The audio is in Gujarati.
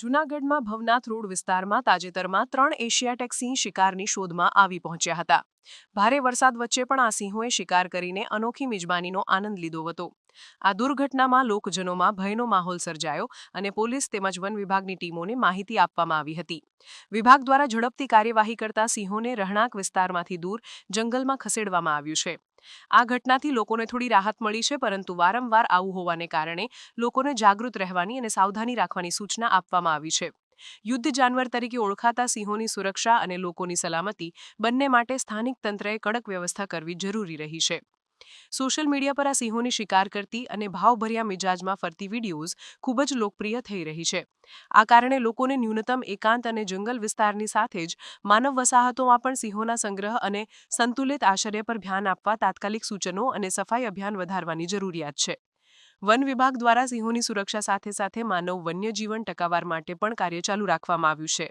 જૂનાગઢમાં ભવનાથ રોડ વિસ્તારમાં તાજેતરમાં ત્રણ એશિયાટેક સિંહ શિકારની શોધમાં આવી પહોંચ્યા હતા. ભારે વરસાદ વચ્ચે પણ આ સિંહોએ શિકાર કરીને અનોખી મિજબાનીનો આનંદ લીધો હતો. આ દુર્ઘટનામાં લોકજનોમાં ભયનો માહોલ સર્જાયો અને પોલીસ તેમજ વન વિભાગની ટીમોને માહિતી આપવામાં આવી હતી. વિભાગ દ્વારા ઝડપથી કાર્યવાહી કરતા સિંહોને રહેણાંક વિસ્તારમાંથી દૂર જંગલમાં ખસેડવામાં આવ્યું છે. આ ઘટનાથી લોકોને થોડી રાહત મળી છે, પરંતુ વારંવાર આવું હોવાને કારણે લોકોને જાગૃત રહેવાની અને સાવધાની રાખવાની સૂચના આપવામાં આવી છે. યુદ્ધ જાનવર તરીકે ઓળખાતા સિંહોની સુરક્ષા અને લોકોની સલામતી બંને માટે સ્થાનિક તંત્રએ કડક વ્યવસ્થા કરવી જરૂરી રહી છે. સોશિયલ મીડિયા પર આ સિંહોની શિકાર કરતી અને ભાવભર્યા મિજાજમાં ફરતી વિડીયોઝ ખૂબ જ લોકપ્રિય થઈ રહી છે. આ કારણે લોકોને ન્યૂનતમ એકાંત અને જંગલ વિસ્તારની સાથે જ માનવ વસાહતોમાં પણ સિંહોના સંગ્રહ અને સંતુલિત આશ્રય પર ધ્યાન આપવા તાત્કાલિક સૂચનો અને સફાઈ અભિયાન વધારવાની જરૂરિયાત છે. વન વિભાગ દ્વારા સિંહોની સુરક્ષા સાથે સાથે માનવ વન્યજીવન ટકાવાર માટે પણ કાર્ય ચાલુ રાખવામાં આવ્યું છે.